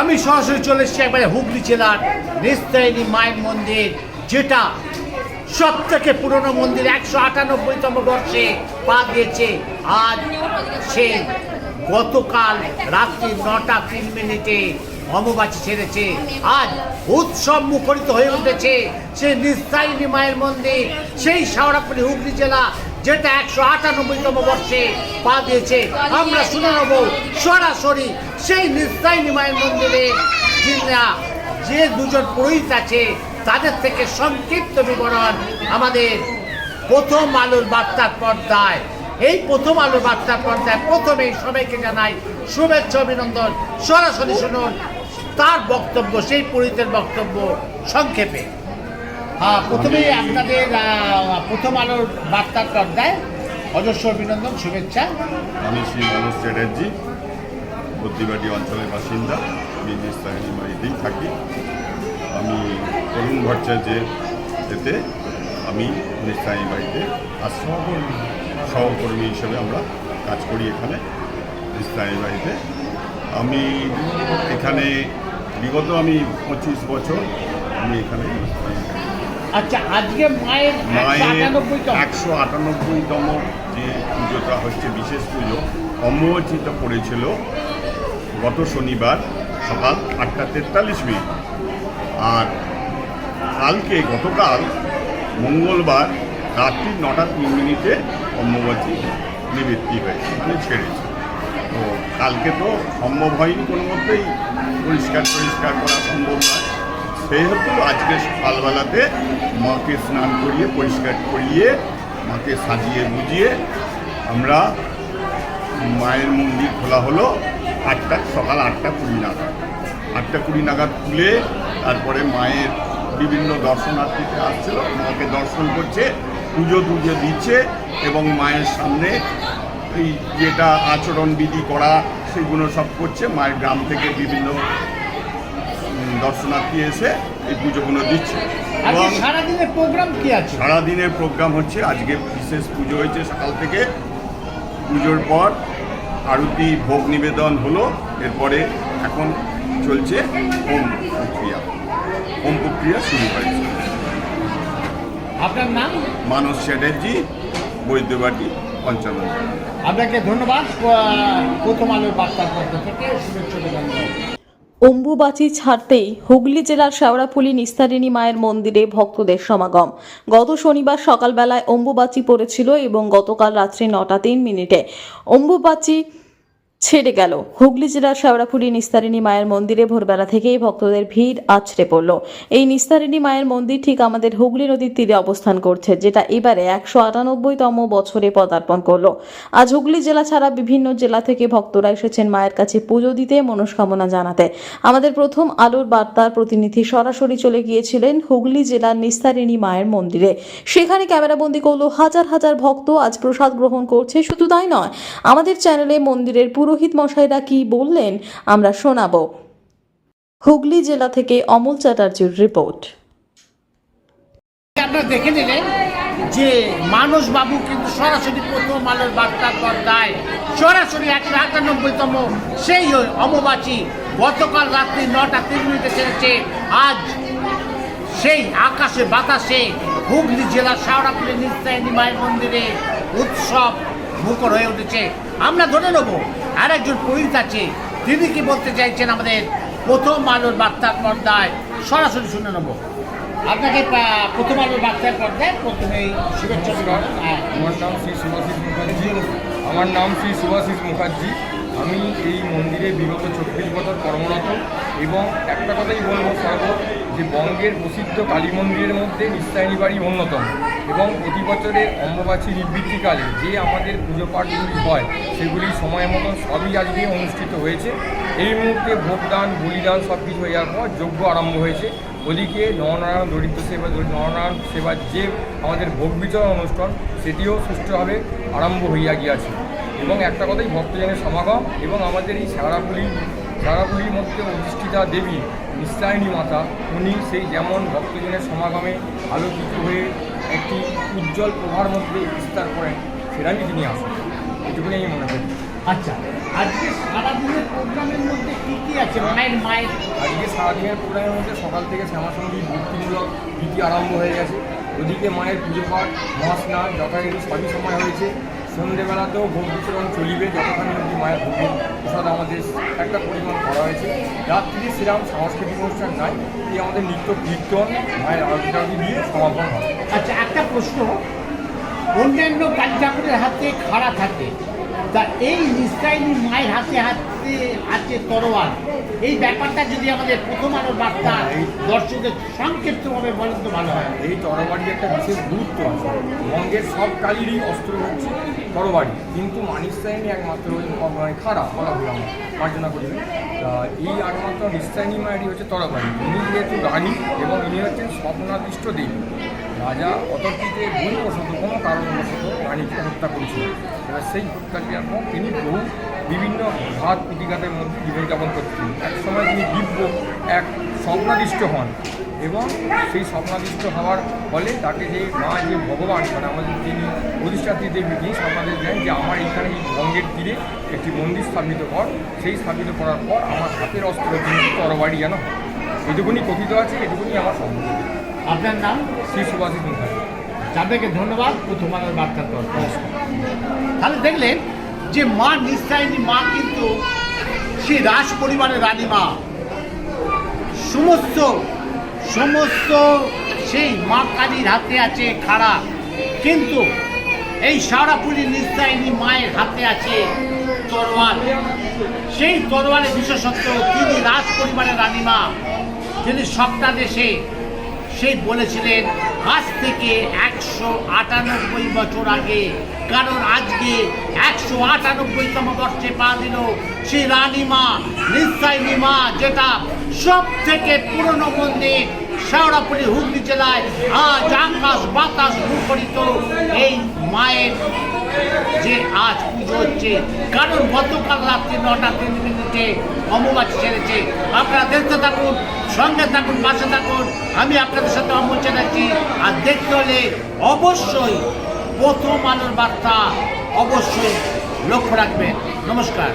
আমি সরাসরি চলে এসেছি একবারে হুগলি জেলার নিস্তায়নী মায়ের মন্দির, যেটা সব থেকে পুরনো মন্দির, একশো আটানব্বইতম বর্ষে পা দিয়েছে আজ সে গতকাল রাত্রি নটা তিন মিনিটে অমবাচি ছেড়েছে। আজ উৎসব মুখরিত হয়ে উঠেছে সেই নিস্তায়নী মায়ের মন্দির, সেই শাওড়াপুরি হুগলি জেলা যেটা একশো আটানব্বইতম বর্ষে পা দিয়েছে, আমরা শুনে নেব সরাসরি সেই নিস্তায়নী মায়ের মন্দিরে যিনা যে দুজন পুরোহিত আছে, তাদের থেকে সংক্ষিপ্ত বিবরণ আমাদের প্রথম আলোর বার্তার পর্দায়। এই প্রথম আলোর বার্তার পর্দায় প্রথমেই সবাইকে জানাই শুভেচ্ছা, অভিনন্দন। সরাসরি শুনুন, তার বক্তব্য, সেই পুরোহিতের বক্তব্য সংক্ষেপে। হ্যাঁ প্রথমেই আপনাদের প্রথম আলোর বার্তার পর্দায় অজস্র অভিনন্দন, শুভেচ্ছা। আমি শ্রী মনোজ চ্যাটার্জি, বদ্রিবাটি অঞ্চলের বাসিন্দা। আমি নিস্তারিণী বাড়িতেই থাকি। আমি তরুণ ভট্টাচার্যের এতে আমি নিস্তারিণী বাড়িতে আর সহকর্মী সহকর্মী হিসেবে আমরা কাজ করি এখানে নিস্তারিণী বাড়িতে। আমি এখানে বিগত আমি পঁচিশ বছর আমি এখানে আচ্ছা আজকে মায়ের একশো আটানব্বইতম যে পুজোটা হচ্ছে বিশেষ পুজো অম্বুবাচিটা পড়েছিল গত শনিবার সকাল আটটা তেতাল্লিশ মিনিট। আর কালকে গতকাল মঙ্গলবার রাত্রি নটা তিন মিনিটে অম্বুবাচি নিবৃত্তি হয়েছে মানে ছেড়েছে। তো কালকে তো সম্ভব হয়নি কোনো মতেই পরিষ্কার পরিষ্কার করা সম্ভব নয়। সেহেতু আজকে সকালবেলাতে মাকে স্নান করিয়ে, পরিষ্কার করিয়ে, মাকে সাজিয়ে বুঝিয়ে আমরা মায়ের মন্দির খোলা হলো আটটা, সকাল আটটা কুড়ি নাগাদ। আটটা কুড়ি নাগাদ খুলে তারপরে মায়ের বিভিন্ন দর্শনার্থীতে আসছিল। মাকে দর্শন করছে, পুজো টুজো দিচ্ছে এবং মায়ের সামনে এই যেটা আচরণ বিধি করা, সেগুলো সব করছে। মায়ের গ্রাম থেকে বিভিন্ন দর্শনার্থী এসে এই পুজোগুলো দিচ্ছে। এবং সারাদিনের প্রোগ্রাম কি আছে? সারাদিনের প্রোগ্রাম হচ্ছে আজকে বিশেষ পুজো হয়েছে সকাল থেকে। পুজোর পর আরতি ভোগ নিবেদন হলো এরপরে এখন চলছে হোম প্রক্রিয়া। হোম প্রক্রিয়া শুরু হয়েছে। আপনার নাম? মানস চ্যাটার্জি বৈদ্যবাটি পঞ্চান্ন। আপনাকে ধন্যবাদ প্রথম আলোর বার্তার পক্ষ থেকে শুভেচ্ছা অম্বুবাচি ছাড়তেই হুগলি জেলার শেওড়াফুলি নিস্তারিণী মায়ের মন্দিরে ভক্তদের সমাগম। গত শনিবার সকালবেলায় অম্বুবাচি পড়েছিল এবং গতকাল রাত্রি নটা তিন মিনিটে। অম্বুবাচি ছেড়ে গেল। হুগলি জেলার শেওড়াফুলি নিস্তারিণী মায়ের মন্দিরে ভোরবেলা থেকেই ভক্তদের ভিড় আছড়ে পড়ল। এই নিস্তারিণী মায়ের মন্দির ঠিক আমাদের হুগলি নদীর তীরে অবস্থান করছে, যেটা এবারে একশো আটানব্বইতম বছরে পদার্পণ করল। আজ হুগলি জেলা ছাড়া বিভিন্ন জেলা থেকে ভক্তরা এসেছেন মায়ের কাছে পুজো দিতে, মনস্কামনা জানাতে। আমাদের প্রথম আলোর বার্তার প্রতিনিধি সরাসরি চলে গিয়েছিলেন হুগলি জেলার নিস্তারিণী মায়ের মন্দিরে। সেখানে ক্যামেরাবন্দি করল হাজার হাজার ভক্ত, আজ প্রসাদ গ্রহণ করছে। শুধু তাই নয়, আমাদের চ্যানেলে মন্দিরের পুরোহিত মশাইরা কি বললেন, আমরা শোনাবো। হুগলি জেলা থেকে অমল চ্যাটার্জির রিপোর্ট। দেখে নিলেন যে মানস বাবু কিন্তু সরাসরি প্রথম আলোর বার্তার পর্দায় সরাসরি একশো একানব্বইতম সেই অমবাচী গতকাল রাত্রি নটা তিন মিনিটে ছেড়েছে। আজ সেই আকাশে বাতাসে হুগলি জেলার শাওড়াপুলি নিস্তায়নী মায়ের মন্দিরে উৎসব মুখর হয়ে উঠেছে। আমরা ধরে নেব আর একজন পুরোহিত আছে। তিনি কি বলতে চাইছেন আমাদের প্রথম আলোর বার্তার পর্দায়? সরাসরি শুনে নেব। আপনাকে প্রথম আলোর বার্তার পর্দায় প্রথমেই শুভেচ্ছা হ্যাঁ। আমার নাম শ্রী সুভাষিস মুখার্জি। আমার নাম শ্রী মুখার্জি। আমি এই মন্দিরে বিগত চব্বিশ বছর কর্মরত এবং একটা কথাই বলব সর্ব যে বঙ্গের প্রসিদ্ধ কালী মন্দিরের মধ্যে নিস্তায়নী বাড়ি অন্যতম এবং প্রতি বছরে অম্বুবাচী নিবৃত্তিকালে যে আমাদের পুজো পাঠগুলি হয় সেগুলি সময় মতন সবই আজকে অনুষ্ঠিত হয়েছে। এই মুহূর্তে ভোগদান বলিদান সব কিছু হয়ে যাওয়ার পর যজ্ঞ আরম্ভ হয়েছে। ওদিকে নরনারায়ণ দরিদ্র সেবা, নরনারায়ণ সেবার যে আমাদের ভোগ বিচরণ অনুষ্ঠান, সেটিও সুষ্ঠুভাবে আরম্ভ হইয়া গিয়াছে। এবং একটা কথাই ভক্তজনের সমাগম এবং আমাদের এই সারাপুলি সারাপুলির মধ্যে অধিষ্ঠিতা দেবী, নিশ্চায়নী মাতা, উনি সেই যেমন ভক্তজনের সমাগমে আলোকিত হয়ে একটি উজ্জ্বল প্রভার মধ্যে বিস্তার করেন, সেটাই তিনি আসেন। এটুকুনি আমি মনে করি। আচ্ছা আজকে সারাদিনের প্রোগ্রামের মধ্যে কি কি আছে? মায়ের মায়ের আজকে সারাদিনের প্রোগ্রামের মধ্যে সকাল থেকে শ্যামাসঙ্গী ভক্তিমূলক রীতি আরম্ভ হয়ে গেছে। ওদিকে মায়ের পুজো পাঠ মহাস্নান যথারীতি সবই সময় হয়েছে। সন্ধেবেলাতেও ভোগ বিচরণ চলিবে যতক্ষণ অবধি মায়ের ভোগের প্রসাদ আমাদের একটা পরিমাণ করা হয়েছে। রাত্রি সেরাম সাংস্কৃতিক অনুষ্ঠান নাই এই আমাদের নিত্য কীর্তন মায়ের আরতি দিয়ে সমাপন হয়। আচ্ছা একটা প্রশ্ন। অন্যান্য ঠাকুরের হাতে খাড়া থাকে। তা এই ইসরায়েলি মায়ের হাতে হাতে আছে তরোয়াল এই ব্যাপারটা যদি আমাদের প্রথম আলো বার্তা দর্শকদের সংক্ষিপ্তভাবে বলেন তো ভালো হয়। এই তরোয়ারটি একটা বিশেষ গুরুত্ব আছে বঙ্গের সব কালীরই অস্ত্র হচ্ছে। তরবারি কিন্তু মানিক সাইনি একমাত্র মানে খারাপ বলা ভুল মার্জনা করিবে তা এই একমাত্র নিস্তাইনি মায়েরই হচ্ছে তরবারি ইনি যেহেতু রানী এবং ইনি হচ্ছেন স্বপ্নাদিষ্ট দেবী। রাজা অতর্কিতে ভুলবশত, কোনো কারণবশত রানীকে হত্যা করেছিলেন এবার সেই হত্যাক্রিয়ার পর তিনি বহু বিভিন্ন ঘাত প্রতিঘাতের মধ্যে জীবনযাপন করছিলেন এক সময় তিনি দিব্য এক স্বপ্নাদিষ্ট হন এবং সেই স্বপ্নাদিষ্ট হওয়ার ফলে তাকে যে মা যে ভগবান মানে আমাদের যিনি অধিষ্ঠাত্রী দেবী তিনি স্বপ্নাদেশ দেন যে আমার এইখানে এই গঙ্গের তীরে একটি মন্দির স্থাপিত কর সেই স্থাপিত করার পর আমার হাতের অস্ত্র কিন্তু তরবারি যেন হয়। এটুকুনি কথিত আছে এটুকুনি আমার সম্ভব আপনার নাম? শ্রী সুভাষিত মুখার্জি। তাদেরকে ধন্যবাদ প্রথম আলোর বার্তা তাহলে দেখলেন যে মা নিস্তারিণী মা কিন্তু সেই রাজ পরিবারের রানী মা সমস্ত সমস্ত সেই মা কালীর হাতে আছে খাড়া। কিন্তু এই সারাপুরি নিস্তারিণী মায়ের হাতে আছে তরোয়াল। সেই তরোয়ালের বিশেষত্ব তিনি রাজ পরিবারের রানীমা। তিনি সবটা দেশে সেই বলেছিলেন, আজ থেকে একশো আটানব্বই বছর আগে, কারণ আজকে একশো আটানব্বইতম বর্ষে পা দিল সেই রানীমা নিশ্চয়নী মা, যেটা সব থেকে পুরনো মন্দির শেওড়াপুরি হুগলি জেলায় আজ আকাশ বাতাস মুখরিত এই মায়ের যে আজ পুজো হচ্ছে। কারণ গতকাল রাত্রি নটা তিন মিনিটে অম্বুবাচী ছেড়েছে আপনারা দেখতে থাকুন, সঙ্গে থাকুন, পাশে থাকুন। আমি আপনাদের সাথে অম্বু জানাচ্ছি আর দেখতে হলে অবশ্যই প্রথম আলোর বার্তা অবশ্যই লক্ষ্য রাখবেন। নমস্কার।